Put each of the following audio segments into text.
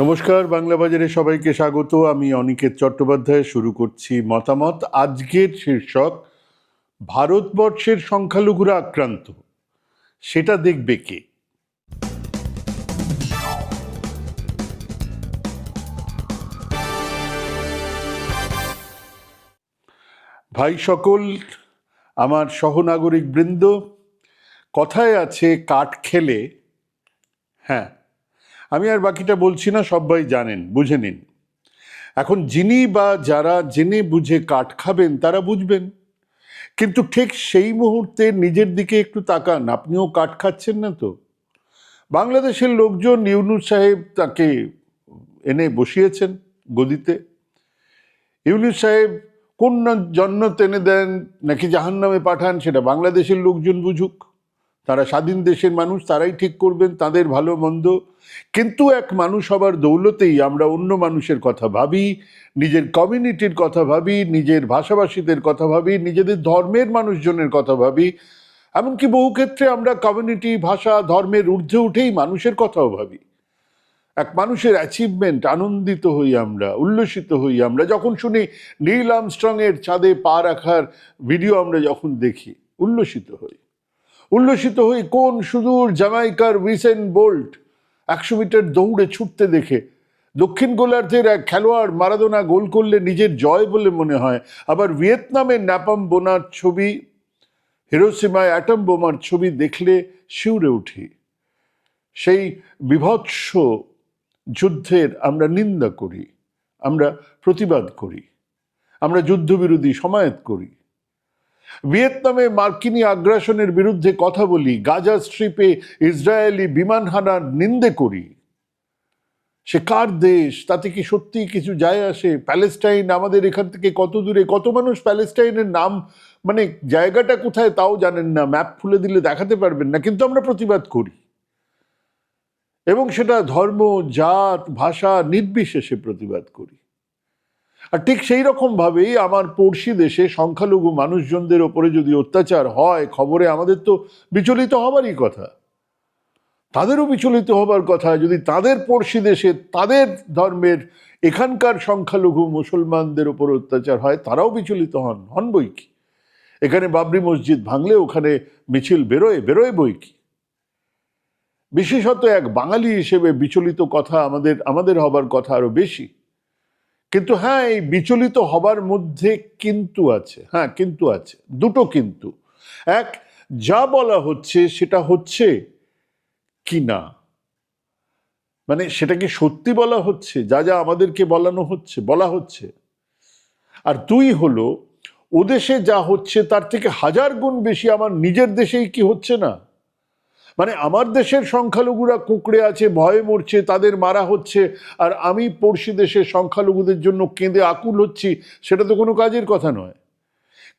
নমস্কার, বাংলা বাজারে সবাইকে স্বাগত। আমি অনিকেত চট্টোপাধ্যায়, শুরু করছি মতামত। আজকের শীর্ষক, ভারতবর্ষের সংখ্যালঘুরা আক্রান্ত, সেটা দেখবে কে? ভাই সকল, আমার সহনাগরিক বৃন্দ কথায় আছে, কাঠ খেলে হ্যাঁ আমি আর বাকিটা বলছি না, সবাই জানেন, বুঝে নিন। এখন যিনি বা যারা জেনে বুঝে কাঠ খাবেন, তারা বুঝবেন। কিন্তু ঠিক সেই মুহূর্তে নিজের দিকে একটু তাকান, আপনিও কাঠ খাচ্ছেন না তো? বাংলাদেশের লোকজন ইউনুস সাহেব তাকে এনে বসিয়েছেন গদিতে। ইউনুস সাহেব কোন না জন্য টেনে দেন, নাকি জাহান্নামে পাঠান, সেটা বাংলাদেশের লোকজন বুঝুক। তারা স্বাধীন দেশের মানুষ, তারাই ঠিক করবেন, তাদের ভালো মন্দ। কিন্তু এক মানুষ হবার দৌলতেই আমরা অন্য মানুষের কথা ভাবি, নিজের কমিউনিটির কথা ভাবি, নিজের ভাষাভাষীদের কথা ভাবি, নিজেদের ধর্মের মানুষজনের কথা ভাবি। এমনকি বহু ক্ষেত্রে আমরা কমিউনিটি, ভাষা, ধর্মের ঊর্ধ্বে উঠেই মানুষের কথাও ভাবি। এক মানুষের অ্যাচিভমেন্ট আনন্দিত হই আমরা, উল্লসিত হই আমরা। যখন শুনি নীল আমস্ট্রং এর চাঁদে পা রাখার ভিডিও আমরা যখন দেখি, উল্লসিত হই। উল্লসিত হই কোন সুদূর জামাইকার উইসেন বোল্ট একশো মিটার দৌড়ে ছুটতে দেখে। দক্ষিণ গোলার্ধের এক খেলোয়াড় মারাদোনা গোল করলে নিজের জয় বলে মনে হয়। আবার ভিয়েতনামের ন্যাপাম বোনার ছবি, হিরোসীমায় অ্যাটম বোমার ছবি দেখলে শিউরে উঠি। সেই বিভৎস যুদ্ধের আমরা নিন্দা করি, আমরা প্রতিবাদ করি, আমরা যুদ্ধবিরোধী সমায়েত করি। ভিয়েতনামে মার্কিনী আগ্রাসনের বিরুদ্ধে কথা বলি, গাজা স্ট্রিপে ইসরায়েলি বিমান হানার নিন্দে করি। সে কার দেশ? তাতে কি সত্যি কিছু যায় আসে? প্যালেস্টাইন, আমাদের এখান থেকে কত দূরে? কত মানুষ প্যালেস্টাইনের নাম মানে জায়গাটা কোথায় তাও জানেন না, ম্যাপ খুলে দিলে দেখাতে পারবেন না, কিন্তু আমরা প্রতিবাদ করি। এবং সেটা ধর্ম, জাত, ভাষা নির্বিশেষে প্রতিবাদ করি। আর ঠিক সেই রকম ভাবেই আমার পড়শি দেশে সংখ্যালঘু মানুষজনদের ওপরে যদি অত্যাচার হয়, খবরে আমাদের তো বিচলিত হবারই কথা। তাদেরও বিচলিত হবার কথা, যদি তাদের পড়শি দেশে তাদের ধর্মের এখানকার সংখ্যালঘু মুসলমানদের ওপর অত্যাচার হয়, তারাও বিচলিত হন হন বই কি? এখানে বাবরি মসজিদ ভাঙলে ওখানে মিছিল বেরোয় বেরোয় বই কি? বিশেষত এক বাঙালি হিসেবে বিচলিত কথা আমাদের আমাদের হবার কথা আরও বেশি। কিন্তু হ্যাঁ এই বিচলিত হবার মধ্যে কিন্তু আছে। হ্যাঁ কিন্তু আছে। দুটো কিন্তু। এক, যা বলা হচ্ছে সেটা হচ্ছে কি না? মানে সেটা কি সত্যি বলা হচ্ছে? যা যা আমাদেরকে বলানো হচ্ছে, বলা হচ্ছে। আর দুই হলো, ওদেশে যা হচ্ছে তার থেকে হাজার গুণ বেশি আমার নিজের দেশেই কি হচ্ছে না? মানে আমার দেশের সংখ্যালঘুরা কুঁকড়ে আছে, ভয়ে মরছে, তাদের মারা হচ্ছে, আর আমি পড়শি দেশের সংখ্যালঘুদের জন্য কেঁদে আকুল হচ্ছি, সেটা তো কোনো কাজের কথা নয়।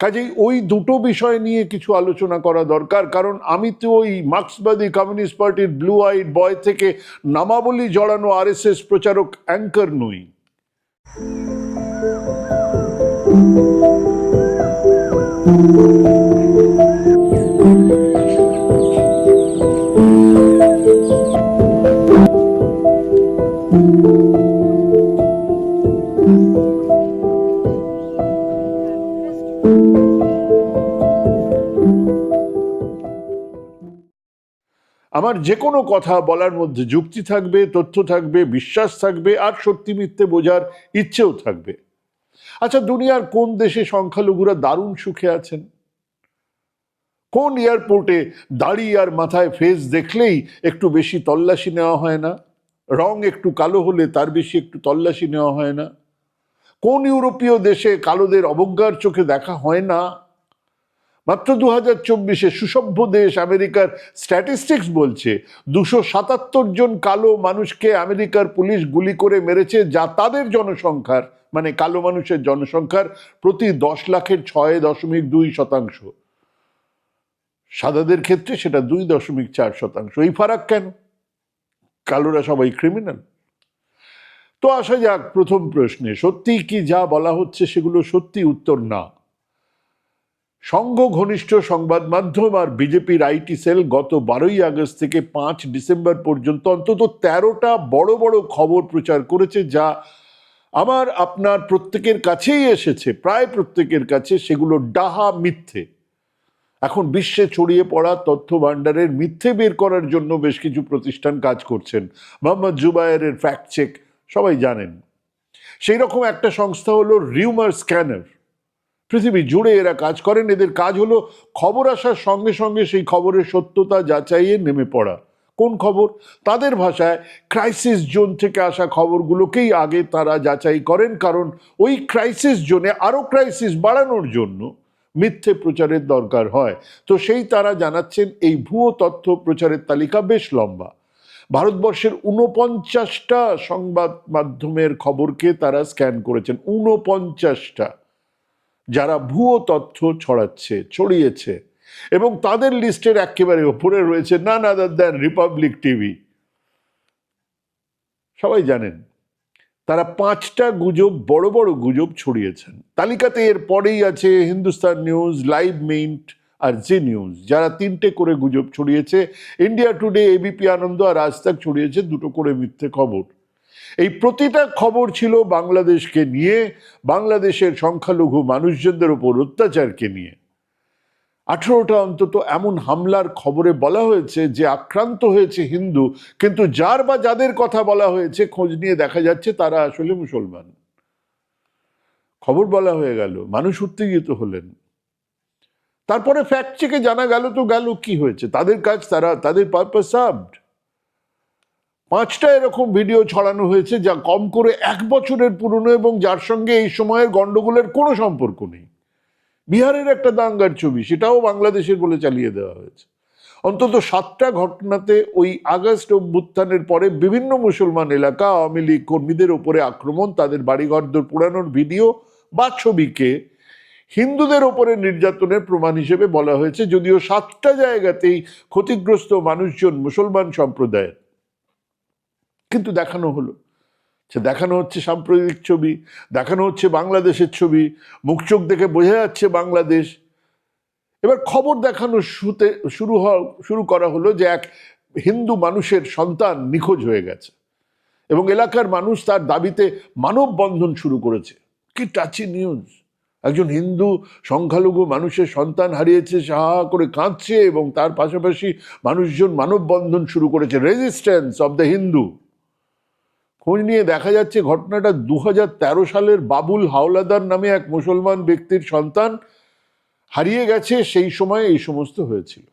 কাজেই ওই দুটো বিষয় নিয়ে কিছু আলোচনা করা দরকার, কারণ আমি তো ওই মার্ক্সবাদী কমিউনিস্ট পার্টির ব্লু আইড বয় থেকে নামাবলী জড়ানো আরএসএস প্রচারক অ্যাঙ্কার নই। আমার যে কোনো কথা বলার মধ্যে যুক্তি থাকবে, তথ্য থাকবে, বিশ্বাস থাকবে আর সত্যি মিথ্যে বোঝার ইচ্ছেও থাকবে। আচ্ছা দুনিয়ার কোন দেশে সংখ্যালঘুরা দারুণ সুখে আছেন? কোন এয়ারপোর্টে দাড়ি আর মাথায় ফেস দেখলেই একটু বেশি তল্লাশি নেওয়া হয় না? রং একটু কালো হলে তার বেশি একটু তল্লাশি নেওয়া হয় না। কোন ইউরোপীয় দেশে কালোদের অবজ্ঞার চোখে দেখা হয় না? মাত্র দু হাজার চব্বিশে সুসভ্য দেশ আমেরিকার স্ট্যাটিস্টিক্স বলছে, দুশো সাতাত্তর জন কালো মানুষকে আমেরিকার পুলিশ গুলি করে মেরেছে যা তাদের জনসংখ্যার মানে কালো মানুষের জনসংখ্যার প্রতি দশ লাখের ছয় দশমিক দুই শতাংশ। সাদাদের ক্ষেত্রে সেটা দুই দশমিক চার শতাংশ। এই ফারাক কেন? কালোরা সবাই ক্রিমিনাল তো আসা যাক, প্রথম প্রশ্নে, সত্যি কি যা বলা হচ্ছে সেগুলো সত্যি উত্তর না। সংঘ ঘনিষ্ঠ সংবাদ মাধ্যম আর বিজেপির আইটি সেল গত বারোই আগস্ট থেকে পাঁচ ডিসেম্বর পর্যন্ত অন্তত তেরোটা বড় বড় খবর প্রচার করেছে যা আমার আপনার প্রত্যেকের কাছেই এসেছে, প্রায় প্রত্যেকের কাছে সেগুলো ডাহা মিথ্যে। এখন বিশ্বে ছড়িয়ে পড়া তথ্য ভাণ্ডারের মিথ্যে বের করার জন্য বেশ কিছু প্রতিষ্ঠান কাজ করছেন। মোহাম্মদ জুবায়ের ফ্যাক্ট চেক সবাই জানেন। সেই রকম একটা সংস্থা হলো রিউমার স্ক্যানার পৃথিবী জুড়ে এরা কাজ করেন, এদের কাজ হলো খবর আসার সঙ্গে সঙ্গে সেই খবরের সত্যতা যাচাইয়ে নেমে পড়া। কোন খবর? তাদের ভাষায় ক্রাইসিস জোন থেকে আসা খবরগুলোকেই আগে তারা যাচাই করেন, কারণ ওই ক্রাইসিস জোনে আরও ক্রাইসিস বাড়ানোর জন্য মিথ্যে প্রচারের দরকার হয়। তো সেই তারা জানাচ্ছেন, এই ভুয়ো তথ্য প্রচারের তালিকা বেশ লম্বা। ভারতবর্ষের ঊনপঞ্চাশটা সংবাদ মাধ্যমের খবরকে তারা স্ক্যান করেছেন, ঊনপঞ্চাশটা। যারা ভুয়ো তথ্য ছড়াচ্ছে, ছড়িয়েছে এবং তাদের লিস্টের একেবারে ওপরে রয়েছে none other than Republic TV. সবাই জানেন তারা পাঁচটা গুজব, বড় বড় গুজব ছড়িয়েছেন। তালিকাতে এর পরেই আছে হিন্দুস্তান নিউজ, লাইভ মিন্ট আর জি নিউজ, যারা তিনটে করে গুজব ছড়িয়েছে। ইন্ডিয়া টুডে এবিপি আনন্দ আর আজ তাক ছড়িয়েছে দুটো করে মিথ্যে খবর। এই প্রতিটা খবর ছিল বাংলাদেশকে নিয়ে, বাংলাদেশের সংখ্যালঘু মানুষজনদের উপর অত্যাচারকে নিয়ে। আঠেরোটা অন্তত এমন হামলার খবরে বলা হয়েছে যে আক্রান্ত হয়েছে হিন্দু, কিন্তু যার বা যাদের কথা বলা হয়েছে খোঁজ নিয়ে দেখা যাচ্ছে তারা আসলে মুসলমান। খবর বলা হয়ে গেল, মানুষ উত্তেজিত হলেন। তারপরে ফ্যাক্ট চেকে জানা গেল তো গেল কি হয়েছে, তাদের কাজ তারা, তাদের পারপাস সার্ভড পাঁচটা এরকম ভিডিও ছড়ানো হয়েছে যা কম করে এক বছরের পুরনো এবং যার সঙ্গে এই সময়ের গন্ডগোলের কোনো সম্পর্ক নেই। বিহারের একটা দাঙ্গার ছবি, সেটাও বাংলাদেশের বলে চালিয়ে দেওয়া হয়েছে। অন্তত সাতটা ঘটনাতে ওই আগস্ট অভ্যুত্থানের পরে বিভিন্ন মুসলমান এলাকা, আওয়ামী লীগ কর্মীদের ওপরে আক্রমণ, তাদের বাড়িঘরদোর পোড়ানোর ভিডিও বা ছবিকে হিন্দুদের ওপরে নির্যাতনের প্রমাণ হিসেবে বলা হয়েছে, যদিও সাতটা জায়গাতেই ক্ষতিগ্রস্ত মানুষজন মুসলমান সম্প্রদায়ের। কিন্তু দেখানো হলো। সে দেখানো হচ্ছে সাম্প্রতিক ছবি, দেখানো হচ্ছে বাংলাদেশের ছবি, মুখ চোখ দেখে বোঝা যাচ্ছে বাংলাদেশ। এবার খবর দেখানো শুতে, শুরু হওয়া শুরু করা হলো যে এক হিন্দু মানুষের সন্তান নিখোঁজ হয়ে গেছে এবং এলাকার মানুষ তার দাবিতে মানববন্ধন শুরু করেছে। কি টাচি নিউজ! একজন হিন্দু সংখ্যালঘু মানুষের সন্তান হারিয়েছে, সাহা করে কাঁদছে এবং তার পাশাপাশি মানুষজন মানববন্ধন শুরু করেছে। রেজিস্ট্যান্স অব দ্য হিন্দু খোঁজ নিয়ে দেখা যাচ্ছে ঘটনাটা দু হাজার তেরো সালের বাবুল হাওলাদার নামে এক মুসলমান ব্যক্তির সন্তান হারিয়ে গেছে, সেই সময় এই সমস্ত হয়েছিল।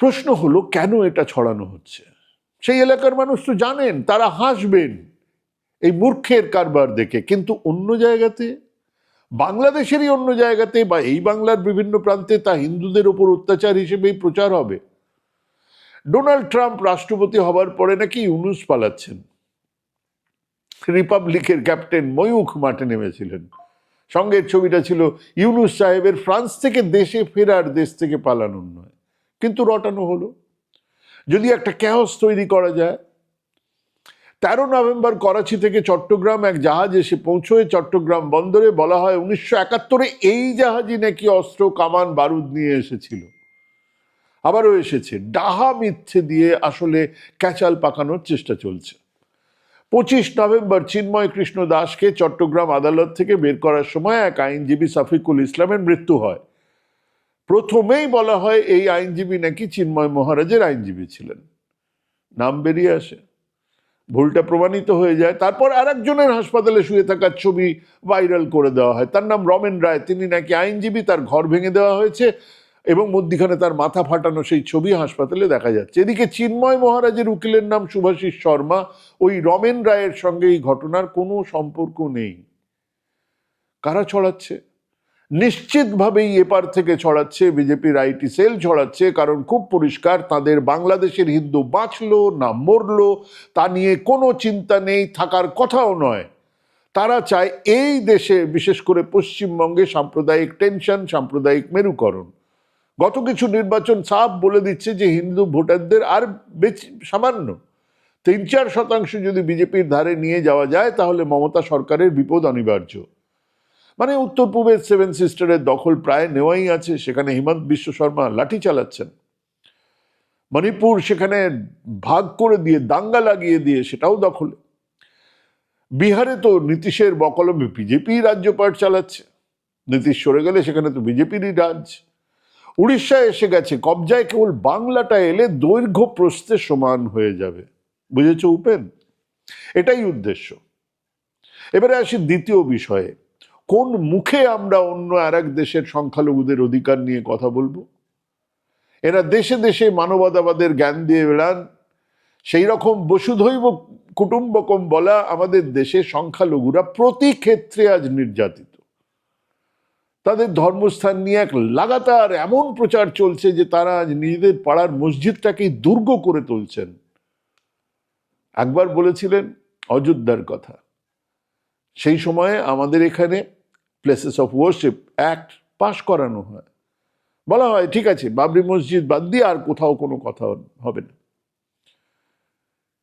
প্রশ্ন হলো, কেন এটা ছড়ানো হচ্ছে? সেই এলাকার মানুষ তো জানেন, তারা হাসবেন এই মূর্খের কারবার দেখে, কিন্তু অন্য জায়গাতে, বাংলাদেশেরই অন্য জায়গাতে বা এই বাংলার বিভিন্ন প্রান্তে তা হিন্দুদের ওপর অত্যাচার হিসেবেই প্রচার হবে। ডোনাল্ড ট্রাম্প রাষ্ট্রপতি হবার পরে নাকি ইউনুস পালাচ্ছেন। রিপাবলিকের ক্যাপ্টেন ময়ূখ মাঠে নেমেছিলেন। সঙ্গের ছবিটা ছিল ইউনুস সাহেবের ফ্রান্স থেকে দেশে ফেরার দেশ থেকে পালানোর নয়। কিন্তু রটানো হলো। যদি একটা ক্যাহস তৈরি করা যায়, তেরো নভেম্বর করাচি থেকে চট্টগ্রাম এক জাহাজ এসে পৌঁছয়। চট্টগ্রাম বন্দরে বলা হয়, উনিশশো একাত্তরে এই জাহাজই নাকি অস্ত্র কামান বারুদ নিয়ে এসেছিল। আবারও এসেছে। ডাহা মিথ্যে দিয়ে আসলে ক্যাচাল পাকানোর চেষ্টা চলছে। পঁচিশ নভেম্বর চিন্ময় কৃষ্ণ দাসকে চট্টগ্রাম আদালত থেকে বের করার সময় এক আইনজীবী সাফিকুল ইসলামের মৃত্যু হয়। প্রথমেই বলা হয় এই আইনজীবী নাকি চিন্ময় মহারাজের আইনজীবী ছিলেন। নাম বেরিয়ে আসে। ভুলটা প্রমাণিত হয়ে যায়। তারপর আর একজনের হাসপাতালে শুয়ে থাকার ছবি ভাইরাল করে দেওয়া হয়। তার নাম রমেন রায়। তিনি নাকি আইনজীবী, তার ঘর ভেঙে দেওয়া হয়েছে। এবং মধ্যিখানে তার মাথা ফাটানো সেই ছবি হাসপাতালে দেখা যাচ্ছে। এদিকে চিন্ময় মহারাজের উকিলের নাম সুভাষিস শর্মা, ওই রমেন রায়ের সঙ্গে এই ঘটনার কোনো সম্পর্ক নেই। কারা ছড়াচ্ছে? নিশ্চিতভাবেই এপার থেকে ছড়াচ্ছে বিজেপির আইটি সেল, ছড়াচ্ছে কারণ খুব পরিষ্কার তাদের বাংলাদেশের হিন্দু বাঁচলো না মরলো, তা নিয়ে কোনো চিন্তা নেই, থাকার কথাও নয়। তারা চায় এই দেশে, বিশেষ করে পশ্চিমবঙ্গে, সাম্প্রদায়িক টেনশন, সাম্প্রদায়িক মেরুকরণ। গত কিছু নির্বাচন সাফ বলে দিচ্ছে যে হিন্দু ভোটারদের আর বেশি সামান্য। তিন চার শতাংশ যদি বিজেপির ধারে নিয়ে যাওয়া যায়, তাহলে মমতা সরকারের বিপদ অনিবার্য। মানে উত্তর পূবের সেভেন সিস্টারের দখল প্রায় নেওয়াই আছে, সেখানে হিমন্ত বিশ্ব শর্মা লাঠি চালাচ্ছেন। মণিপুর সেখানে ভাগ করে দিয়ে, দাঙ্গা লাগিয়ে দিয়ে সেটাও দখলে। বিহারে তো নীতিশের বকলমে বিজেপি রাজ্যপাট চালাচ্ছে। নীতিশ সরে গেলে সেখানে তো বিজেপিরই রাজ। উড়িষ্যায় এসে গেছে। কবজায় কেবল বাংলাটা এলে দৈর্ঘ্য প্রস্থে সমান হয়ে যাবে। বুঝেছ উপেন? এটাই উদ্দেশ্য। এবারে আসি দ্বিতীয় বিষয়ে। কোন মুখে আমরা অন্য আর দেশের সংখ্যালঘুদের অধিকার নিয়ে কথা বলব? এরা দেশে দেশে মানবতাবাদের জ্ঞান দিয়ে বেড়ান। সেই রকম বসুধৈব কুটুম্বকম বলা আমাদের দেশে সংখ্যালঘুরা প্রতি ক্ষেত্রে আজ নির্যাতিত। তাদের ধর্মস্থান নিয়ে এক লাগাতার এমন প্রচার চলছে যে তারা নিজেদের পাড়ার মসজিদটাকেই দুর্গ করে তুলছেন। একবার বলেছিলেন অযোধ্যার কথা। সেই সময়ে আমাদের এখানে places of worship act pass করানো হয়। বলা হয়, ঠিক আছে, বাবরি মসজিদ বাদ দিয়ে আর কোথাও কোনো কথা হবে না।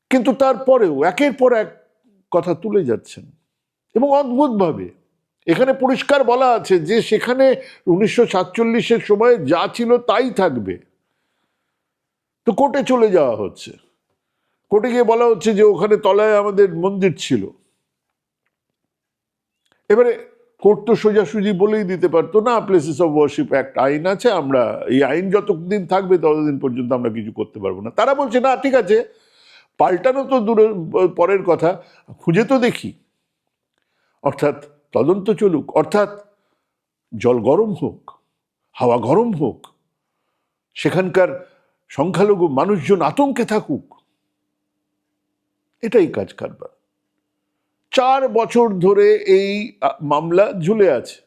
কিন্তু তারপরেও একের পর এক কথা তুলে যাচ্ছেন এবং অদ্ভুতভাবে এখানে পরিষ্কার বলা আছে যে সেখানে উনিশশো সাতচল্লিশের সময় যা ছিল তাই থাকবে। তো কোর্টে চলে যাওয়া হচ্ছে। কোর্টে গিয়ে বলা হচ্ছে যে ওখানে তলায় আমাদের মন্দির ছিল। এবারে কোর্ট তো সোজাসুজি বলেই দিতে পারতো না প্লেসেস অফ ওয়ার্শিপ একটা আইন আছে, আমরা এই আইন যতদিন থাকবে ততদিন পর্যন্ত আমরা কিছু করতে পারব না। তারা বলছে, না, ঠিক আছে, পাল্টানো তো দূরের, পরের কথা, খুঁজে তো দেখি। অর্থাৎ তদন্ত চলুক, অর্থাৎ জল গরম হোক, হাওয়া গরম হোক, সেখানকার সংখ্যালঘু মানুষজন আতঙ্কে থাকুক, এটাই কাজ কারবার। চার বছর ধরে এই মামলা ঝুলে আছে।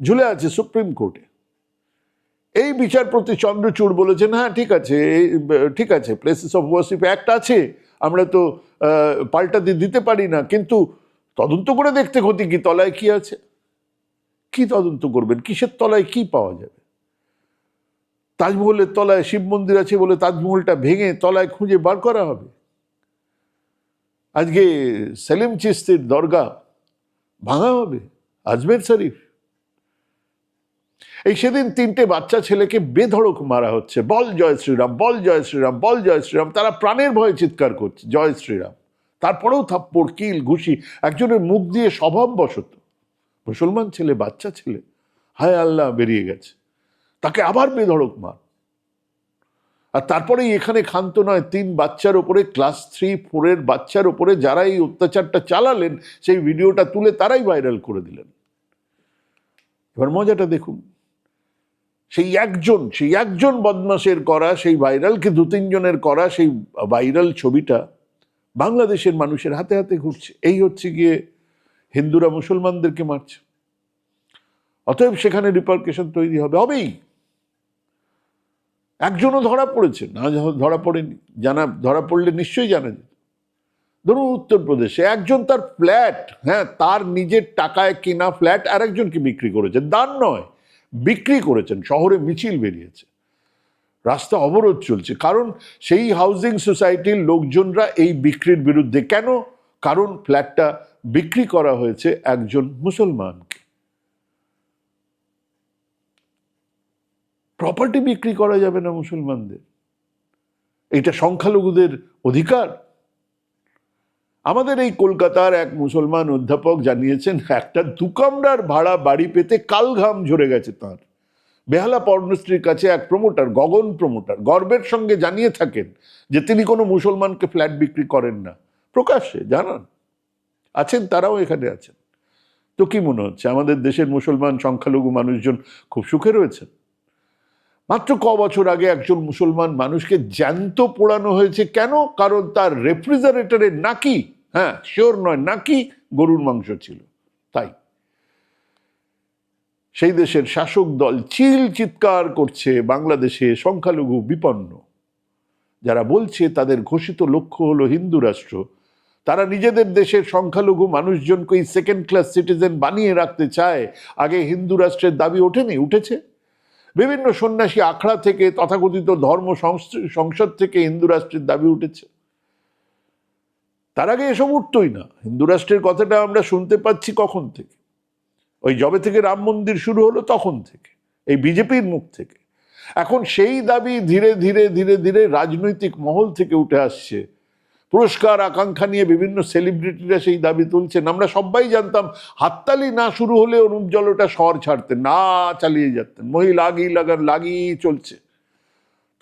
ঝুলে আছে সুপ্রিম কোর্টে। এই বিচারপতি চন্দ্রচূড় বলেছেন হ্যাঁ ঠিক আছে ঠিক আছে প্লেসেস অফ ওয়ার্শিপ অ্যাক্ট আছে, আমরা তো পাল্টাতে দিতে পারি না, কিন্তু তদন্ত করে দেখতে ক্ষতি কি? তলায় কি আছে? কি তদন্ত করবেন? কিসের তলায় কি পাওয়া যাবে? তাজমহলের তলায় শিব মন্দির আছে বলে তাজমহলটা ভেঙে তলায় খুঁজে বার করা হবে? আজকে সেলিম চিস্তির দরগা ভাঙা হবে? আজমের শরীফ? এই সেদিন তিনটে বাচ্চা ছেলেকে বেধড়ক মারা হচ্ছে। বল জয় শ্রীরাম, বল জয় শ্রীরাম, বল জয় শ্রীরাম। তারা প্রাণের ভয়ে চিৎকার করছে। জয় শ্রীরাম। তারপরেও থাপ্পড়, কিল, ঘুষি, একজনের মুখ দিয়ে স্বভাব স্বভাববশত। মুসলমান ছেলে, বাচ্চা ছেলে, হায় আল্লাহ, বেরিয়ে গেছে। তাকে আবার বেধড়ক মার। আর তারপরেই এখানে ক্ষান্ত নয়, তিন বাচ্চার ওপরে, ক্লাস থ্রি, ফোরের বাচ্চার ওপরে যারা এই অত্যাচারটা চালালেন, সেই ভিডিওটা তুলে তারাই ভাইরাল করে দিলেন। এবার মজাটা দেখুন। সেই একজন সেই একজন বদমাসের করা, সেই ভাইরালকে দু তিনজনের করা, সেই ভাইরাল ছবিটা বাংলাদেশের মানুষের হাতে হাতে ঘুরছে। এই হচ্ছে গিয়ে হিন্দুরা মুসলমানদেরকে মারছে। অতএব সেখানে রিপার্কেশন তৈরি হবে। হবেই একজনও ধরা পড়েছে, না ধরা পড়েনি, জানা, ধরা পড়লে নিশ্চয়ই জানা যেত। ধরুন উত্তরপ্রদেশে একজন তার ফ্ল্যাট হ্যাঁ তার নিজের টাকায় কেনা ফ্ল্যাট আরেকজনকে বিক্রি করেছেন। দান নয়, বিক্রি করেছেন, শহরে মিছিল বেরিয়েছে। রাস্তা অবরোধ চলছে। কারণ সেই হাউজিং সোসাইটির লোকজনরা এই বিক্রির বিরুদ্ধে কেন? কারণ ফ্ল্যাটটা বিক্রি করা হয়েছে একজন মুসলমানকে। প্রপার্টি বিক্রি করা যাবে না মুসলমানদের। এটা সংখ্যালঘুদের অধিকার। আমাদের এই কলকাতার এক মুসলমান অধ্যাপক জানিয়েছেন, একটা দুকামরার ভাড়া বাড়ি পেতে কালঘাম ঝরে গেছে তার। বেহালা পর্ণশ্রীর কাছে এক প্রমোটার গগন প্রমোটার গর্বের সঙ্গে জানিয়ে থাকেন যে তিনি কোনো মুসলমানকে ফ্ল্যাট বিক্রি করেন না। প্রকাশ্যে জানান। আছেন, তারাও এখানে আছেন। তো কি মনে হচ্ছে? আমাদের দেশের মুসলমান, সংখ্যালঘু মানুষজন খুব সুখে রয়েছেন? মাত্র ক বছর আগে একজন মুসলমান মানুষকে জ্যান্ত পোড়ানো হয়েছে কেন? কারণ তার রেফ্রিজারেটরে নাকি হ্যাঁ শিওর নয়, নাকি গরুর মাংস ছিল। তাই। সেই দেশের শাসক দল চিল চিৎকার করছে, বাংলাদেশে সংখ্যালঘু বিপন্ন। যারা বলছে তাদের ঘোষিত লক্ষ্য হলো হিন্দু রাষ্ট্র। তারা নিজেদের দেশের সংখ্যালঘু মানুষজনকেই সেকেন্ড ক্লাস সিটিজেন বানিয়ে রাখতে চায়। আগে হিন্দু রাষ্ট্রের দাবি ওঠেনি, উঠেছে। বিভিন্ন সন্ন্যাসী আখড়া থেকে তথাকথিত ধর্ম সংস- সংসদ থেকে হিন্দু রাষ্ট্রের দাবি উঠেছে। তার আগে এসব উঠতই না। হিন্দু রাষ্ট্রের কথাটা আমরা শুনতে পাচ্ছি কখন থেকে? ওই জবে থেকে রাম মন্দির শুরু হলো তখন থেকে, এই বিজেপির মুখ থেকে। এখন সেই দাবি ধীরে ধীরে ধীরে ধীরে রাজনৈতিক মহল থেকে উঠে আসছে। পুরস্কার, আকাঙ্ক্ষা নিয়ে বিভিন্ন সেলিব্রিটিরা সেই দাবি তুলছেন। আমরা সবাই জানতাম, হাততালি না শুরু হলে অনুপ জলটা শহর ছাড়তেন, না চালিয়ে যেতেন মহিলা আগেই লাগান লাগিয়ে চলছে।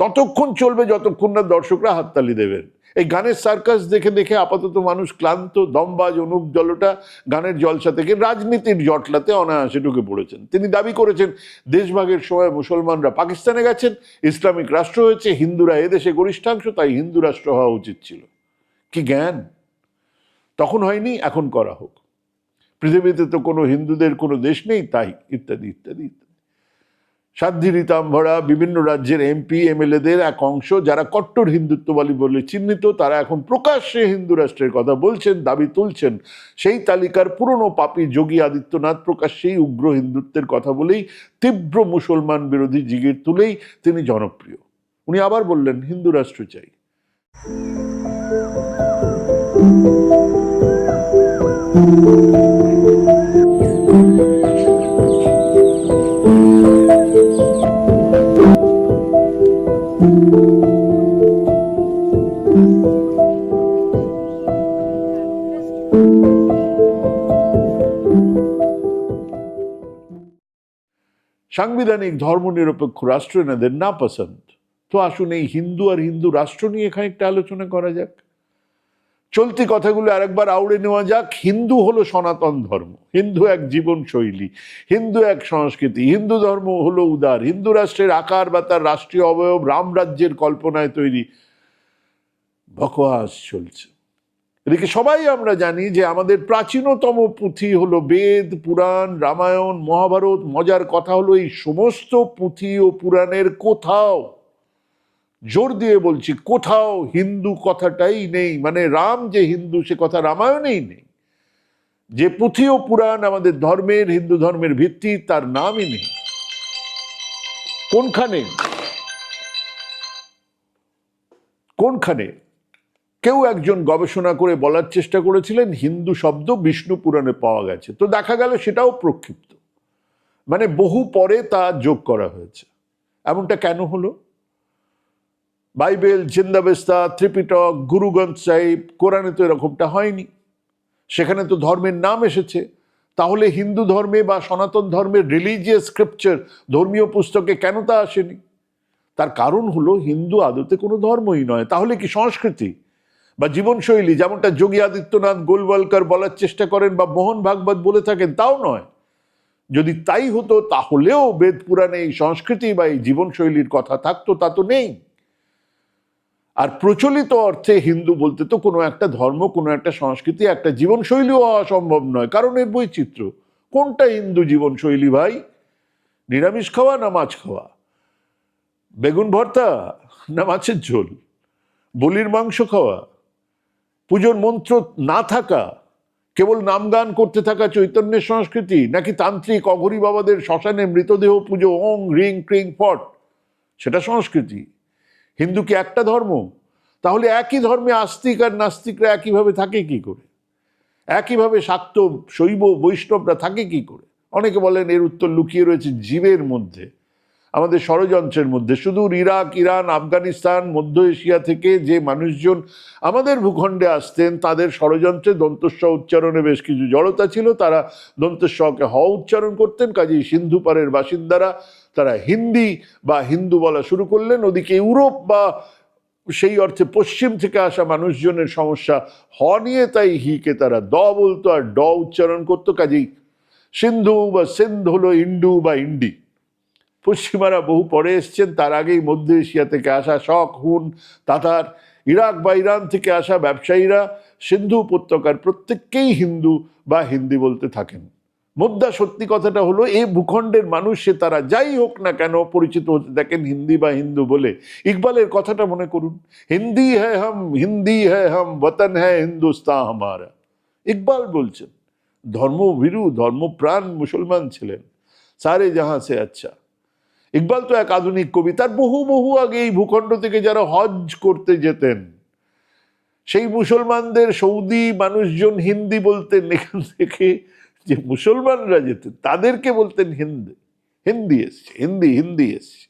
ততক্ষণ চলবে, যতক্ষণ না দর্শকরা হাততালি দেবেন। এই গানের সার্কাস দেখে দেখে আপাতত মানুষ ক্লান্ত, দমবাজ, অনুপ জলটা গানের জলসা থেকে রাজনীতির জটলাতে অনায়াসে ঢুকে পড়েছেন। তিনি দাবি করেছেন, দেশভাগের সময় মুসলমানরা পাকিস্তানে গেছেন, ইসলামিক রাষ্ট্র হয়েছে, হিন্দুরা এদেশে গরিষ্ঠাংশ, তাই হিন্দু রাষ্ট্র হওয়া উচিত ছিল। কি জ্ঞান? তখন হয়নি, এখন করা হোক। পৃথিবীতে তো কোনো হিন্দুদের কোনো দেশ নেই, তাই ইত্যাদি ইত্যাদি ইত্যাদি। সাধ্বী রীতাম্ভরা বিভিন্ন রাজ্যের এমপি এমএলএদের এক অংশ যারা কট্টর হিন্দুত্ববাদী বলে চিহ্নিত, তারা এখন প্রকাশ্যে হিন্দু রাষ্ট্রের কথা বলছেন, দাবি তুলছেন। সেই তালিকার পুরনো পাপী যোগী আদিত্যনাথ প্রকাশ্যেই উগ্র হিন্দুত্বের কথা বলেই, তীব্র মুসলমান বিরোধী জিগির তুলেই তিনি জনপ্রিয়। উনি আবার বললেন, হিন্দু রাষ্ট্র চাই। সাংবিধানিক ধর্মনিরপেক্ষ রাষ্ট্র এনাদের না পছন্দ। তো আসুন এই হিন্দু আর হিন্দু রাষ্ট্র নিয়ে খানিকটা আলোচনা করা যাক। চলতি কথাগুলো আরেকবার আউড়ে নেওয়া যাক। হিন্দু হলো সনাতন ধর্ম। হিন্দু এক জীবন শৈলী হিন্দু এক সংস্কৃতি। হিন্দু ধর্ম হলো উদার। হিন্দু রাষ্ট্রের আকার বা তার রাষ্ট্রীয় অবয়ব রাম রাজ্যের কল্পনায় তৈরি। বকওয়াস চলছে। এদিকে সবাই আমরা জানি যে আমাদের প্রাচীনতম পুঁথি হলো বেদ, পুরাণ, রামায়ণ, মহাভারত। মজার কথা হলো এই সমস্ত পুঁথি ও পুরাণের কোথাও, জোর দিয়ে বলছি, কোথাও হিন্দু কথাটাই নেই। মানে রাম যে হিন্দু, সে কথা রামায়ণেই নেই। যে পুঁথি ও পুরাণ আমাদের ধর্মের, হিন্দু ধর্মের ভিত্তি, তার নামই নেই। কোনখানে? কোনখানে? কেউ একজন গবেষণা করে বলার চেষ্টা করেছিলেন, হিন্দু শব্দ বিষ্ণু পুরাণে পাওয়া গেছে। তো দেখা গেল সেটাও প্রক্ষিপ্ত। মানে বহু পরে তা যোগ করা হয়েছে। এমনটা কেন হলো? বাইবেল, জিন্দাবেস্তা, ত্রিপিটক গুরুগঞ্জ সাহিব, কোরআনে তো এরকমটা হয়নি। সেখানে তো ধর্মের নাম এসেছে। তাহলে হিন্দু ধর্মে বা সনাতন ধর্মের রিলিজিয়াস স্ক্রিপচার ধর্মীয় পুস্তকে কেন তা আসেনি? তার কারণ হলো হিন্দু আদতে কোনো ধর্মই নয়। তাহলে কি সংস্কৃতি? বা জীবনশৈলী, যেমনটা যোগী আদিত্যনাথ গোলওয়ালকার বলার চেষ্টা করেন বা মোহন ভাগবত বলে থাকেন, তাও নয়। যদি তাই হতো, তাহলেও বেদ পুরাণে এই সংস্কৃতি বা এই জীবনশৈলীর কথা থাকতো, তা তো নেই। আর প্রচলিত অর্থে হিন্দু বলতে তো কোনো একটা ধর্ম, কোনো একটা সংস্কৃতি, একটা জীবনশৈলীও হওয়া সম্ভব নয়। কারণ এর বৈচিত্র্য, কোনটা হিন্দু জীবনশৈলী ভাই? নিরামিষ খাওয়া না মাছ খাওয়া? বেগুন ভর্তা না মাছের ঝোল? বলির মাংস খাওয়া? পুজোর মন্ত্র না থাকা, কেবল নামগান করতে থাকা চৈতন্যের সংস্কৃতি, নাকি তান্ত্রিক অঘরী বাবাদের শ্মশানে মৃতদেহ পুজো, ওং, রিং, ক্রিং, ফট, সেটা সংস্কৃতি। হিন্দু কি একটা ধর্ম? তাহলে একই ধর্মে আস্তিক আর নাস্তিকরা একইভাবে থাকে কি করে? একইভাবে শাক্ত, শৈব, বৈষ্ণবরা থাকে কি করে? অনেকে বলেন এর উত্তর লুকিয়ে রয়েছে জীবের মধ্যে। আমাদের ষড়যন্ত্রের মধ্যে। শুধু ইরাক, ইরান, আফগানিস্তান, মধ্য এশিয়া থেকে যে মানুষজন আমাদের ভূখণ্ডে আসতেন, তাদের ষড়যন্ত্রে দন্তস্ব উচ্চারণে বেশ কিছু জড়তা ছিল। তারা দন্তস্বকে হ উচ্চারণ করতেন, কাজেই সিন্ধু পারের বাসিন্দারা, তারা হিন্দি বা হিন্দু বলা শুরু করলেন। ওদিকে ইউরোপ বা সেই অর্থে পশ্চিম থেকে আসা মানুষজনের সমস্যা হ নিয়ে তাই হিকে তারা দ বলতো আর ড উচ্চারণ করতো। কাজেই সিন্ধু বা সিন্ধ হলো ইন্ডু বা ইন্ডি পশ্চিমারা বহু পরে এসছেন, তার আগেই মধ্য এশিয়া থেকে আসা শক, হুন, তাতার, ইরাক বা ইরান থেকে আসা ব্যবসায়ীরা সিন্ধু উপত্যকার প্রত্যেককেই হিন্দু বা হিন্দি বলতে থাকেন। মুদ্রা সত্যি কথাটা হলো এই ভূখণ্ডের মানুষ, সে তারা যাই হোক না কেন পরিচিত হতে দেখেন হিন্দি বা হিন্দু বলে। ইকবালের কথাটা মনে করুন, হিন্দি হ্যাঁ হাম, হিন্দি হ্যাঁ হাম, বতন হ্যাঁ হিন্দুস্তান হামারা। ইকবাল বলছেন, ধর্মভীরু, ধর্মপ্রাণ মুসলমান ছিলেন, সারে জাহাঁ সে আচ্ছা। ইকবাল তো এক আধুনিক কবি। তার বহু বহু আগে এই ভূখণ্ড থেকে যারা হজ করতে যেতেন, সেই মুসলমানদের সৌদি মানুষজন হিন্দি বলতেন এখান থেকে যে মুসলমানরা যেতেন, তাদেরকে বলতেন হিন্দি হিন্দি এসছে, হিন্দি হিন্দি এসছে।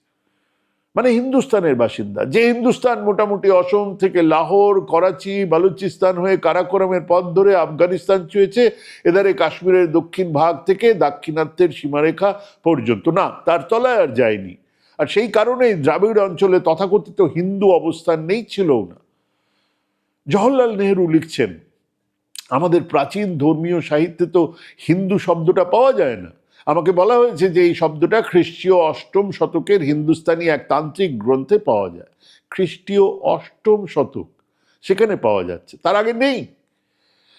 মানে হিন্দুস্তানের বাসিন্দা। যে হিন্দুস্তান মোটামুটি অসম থেকে লাহোর, করাচি, বালুচিস্তান হয়ে কারাকোরামের পথ ধরে আফগানিস্তান চুয়েছে এধারে কাশ্মীরের দক্ষিণ ভাগ থেকে দাক্ষিণাত্যের সীমারেখা পর্যন্ত। না, তার তলায় আর যায়নি। আর সেই কারণেই দ্রাবিড় অঞ্চলে তথাকথিত হিন্দু অবস্থান নেই, ছিলও না। জওহরলাল নেহরু লিখছেন, আমাদের প্রাচীন ধর্মীয় সাহিত্যে তো হিন্দু শব্দটা পাওয়া যায় না। আমাকে বলা হয়েছে যে এই শব্দটা খ্রিস্টীয় অষ্টম শতকের হিন্দুস্তানি এক তান্ত্রিক গ্রন্থে পাওয়া যায়। খ্রিস্টীয় অষ্টম শতক সেখানে পাওয়া যাচ্ছে। তার আগে নেই।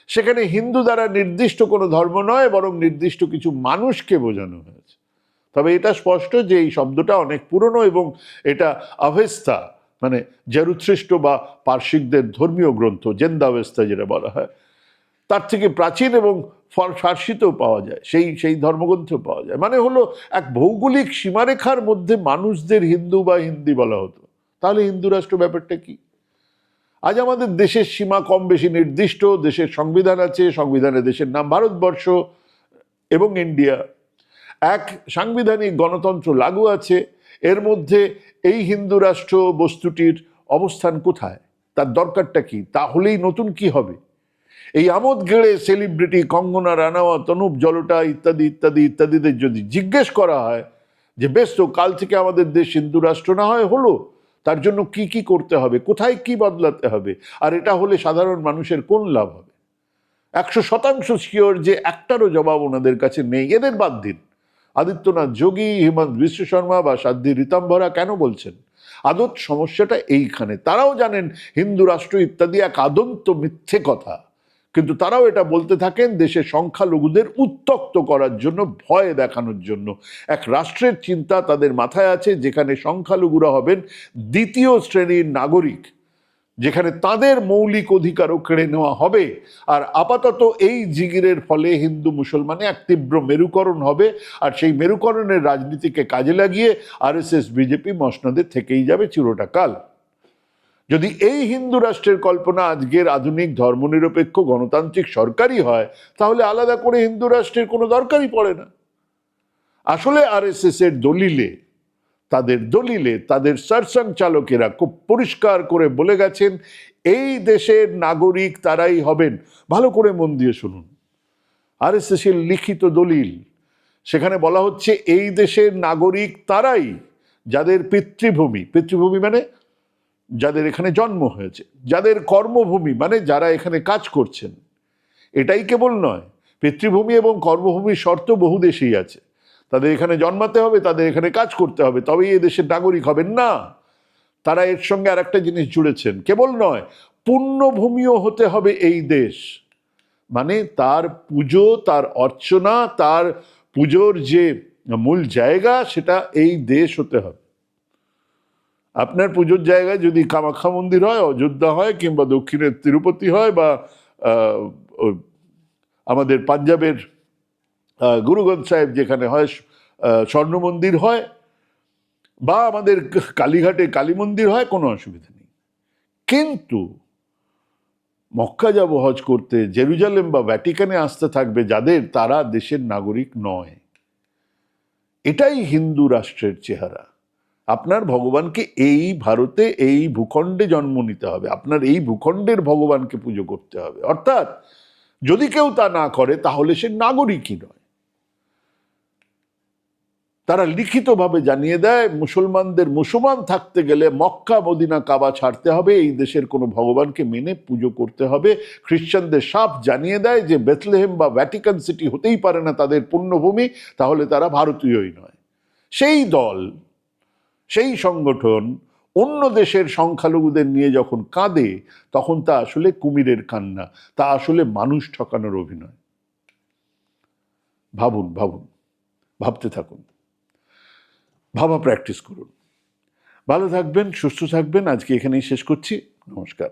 সেখানে হিন্দু দ্বারা নির্দিষ্ট কোনো ধর্ম নয়, বরং নির্দিষ্ট কিছু মানুষকে বোঝানো হয়েছে। তবে এটা স্পষ্ট যে এই শব্দটা অনেক পুরনো এবং এটা অভেস্তা মানে জেরুথ্রিষ্ট বা পার্শ্বিকদের ধর্মীয় গ্রন্থ জেন্দাভেস্তা যেটা বলা হয় তার থেকে প্রাচীন এবং ফার্সিতেও পাওয়া যায়, সেই সেই ধর্মগ্রন্থেও পাওয়া যায়। মানে হলো এক ভৌগোলিক সীমারেখার মধ্যে মানুষদের হিন্দু বা হিন্দি বলা হতো। তাহলে হিন্দু রাষ্ট্র ব্যাপারটা কি? আজ আমাদের দেশের সীমা কম বেশি নির্দিষ্ট, দেশের সংবিধান আছে, সংবিধানে দেশের নাম ভারতবর্ষ এবং ইন্ডিয়া। এক সাংবিধানিক গণতন্ত্র লাগু আছে, এর মধ্যে এই হিন্দু রাষ্ট্র বস্তুটির অবস্থান কোথায়? তার দরকারটা কি? তাহলেই নতুন কি হবে? এই আমোদ গেড়ে সেলিব্রিটি কঙ্গনা রানাওয়াত, অনুপ জলটা ইত্যাদি ইত্যাদি, ইত্যাদিদের যদি জিজ্ঞেস করা হয় যে, বেশ তো কাল থেকে আমাদের দেশ হিন্দু রাষ্ট্র না হয়, হলো? তার জন্য কি কি করতে হবে? কোথায় কি বদলাতে হবে? আর এটা হলে সাধারণ মানুষের কোন লাভ হবে? একশো শতাংশ শিওর যে, একটারও জবাব ওনাদের কাছে নেই। এদের বাদ দিন। আদিত্যনাথ যোগী, হেমন্ত বিশ্ব শর্মা বা সাধ্বী রীতাম্বরা কেন বলছেন? আদত সমস্যাটা এইখানে। তারাও জানেন হিন্দু রাষ্ট্র ইত্যাদি এক আদন্ত মিথ্যে কথা। কিন্তু তারাও এটা বলতে থাকেন দেশের সংখ্যালঘুদের উত্তক্ত করার জন্য, ভয় দেখানোর জন্য। এক রাষ্ট্রের চিন্তা তাদের মাথায় আছে, যেখানে সংখ্যালঘুরা হবেন দ্বিতীয় শ্রেণির নাগরিক, যেখানে তাদের মৌলিক অধিকারও কেড়ে নেওয়া হবে। আর আপাতত এই জিগিরের ফলে হিন্দু মুসলমানে এক তীব্র মেরুকরণ হবে, আর সেই মেরুকরণের রাজনীতিকে কাজে লাগিয়ে আরএসএস, বিজেপি মসনদে থেকেই যাবে চিরটা কাল। যদি এই হিন্দু রাষ্ট্রের কল্পনা আজকের আধুনিক ধর্মনিরপেক্ষ গণতান্ত্রিক সরকারই হয়, তাহলে আলাদা করে হিন্দু রাষ্ট্রের কোনো দরকারই পড়ে না। আসলে আরএসএস এর দলিলে, তাদের দলিলে, তাদের সারসং চালকেরা খুব পরিষ্কার করে বলে গেছেন, এই দেশের নাগরিক তারাই হবেন। ভালো করে মন দিয়ে শুনুন। আরএসএস এর লিখিত দলিল, সেখানে বলা হচ্ছে, এই দেশের নাগরিক তারাই যাদের পিতৃভূমি পিতৃভূমি মানে যাদের এখানে জন্ম হয়েছে, যাদের কর্মভূমি মানে যারা এখানে কাজ করছেন, এটাই কেবল নয়, পিতৃভূমি এবং কর্মভূমির শর্ত বহু দেশেই আছে। তাদের এখানে জন্মাতে হবে, তাদের এখানে কাজ করতে হবে, তবেই এ দেশের নাগরিক হবেন। না, তারা এর সঙ্গে আর একটা জিনিস জুড়েছেন, কেবল নয়, পুণ্যভূমিও হতে হবে এই দেশ। মানে তার পুজো, তার অর্চনা, তার পুজোর যে মূল জায়গা, সেটা এই দেশ হতে হবে। আপনার পুজোর জায়গায় যদি কামাখ্যা মন্দির হয়, অযোধ্যা হয়, কিংবা দক্ষিণের তিরুপতি হয়, বা আমাদের পাঞ্জাবের গুরুগঞ্জ সাহেব যেখানে হয় স্বর্ণ মন্দির হয়, বা আমাদের কালীঘাটে কালী মন্দির হয়, কোনো অসুবিধা নেই। কিন্তু মক্কা যাব হজ করতে, জেরুজালেম বা ভ্যাটিকানে আসতে থাকবে যাদের, তারা দেশের নাগরিক নয়। এটাই হিন্দু রাষ্ট্রের চেহারা। আপনার ভগবানকে এই ভারতে এই ভূখণ্ডে জন্ম নিতে হবে, আপনার এই ভূখণ্ডের ভগবানকে পুজো করতে হবে। অর্থাৎ যদি কেউ তা না করে, তাহলে সে নাগরিকই নয়। তারা লিখিতভাবে জানিয়ে দেয়, মুসলমানদের মুসলমান থাকতে গেলে মক্কা, মদিনা, কাবা ছাড়তে হবে, এই দেশের কোনো ভগবানকে মেনে পুজো করতে হবে। খ্রিশ্চানদের সাফ জানিয়ে দেয় যে বেথলেহেম বা ভ্যাটিকান সিটি হতেই পারে না তাদের পুণ্যভূমি, তাহলে তারা ভারতীয়ই নয়। সেই দল সেই সংগঠন অন্য দেশের সংখ্যালঘুদের নিয়ে যখন কাঁদে, তখন তা আসলে কুমিরের কান্না, তা আসলে মানুষ ঠকানোর অভিনয়। ভাবুন ভাবুন, ভাবতে থাকুন। ভাবা প্র্যাকটিস করুন। ভালো থাকবেন, সুস্থ থাকবেন, আজকে এখানেই শেষ করছি। নমস্কার।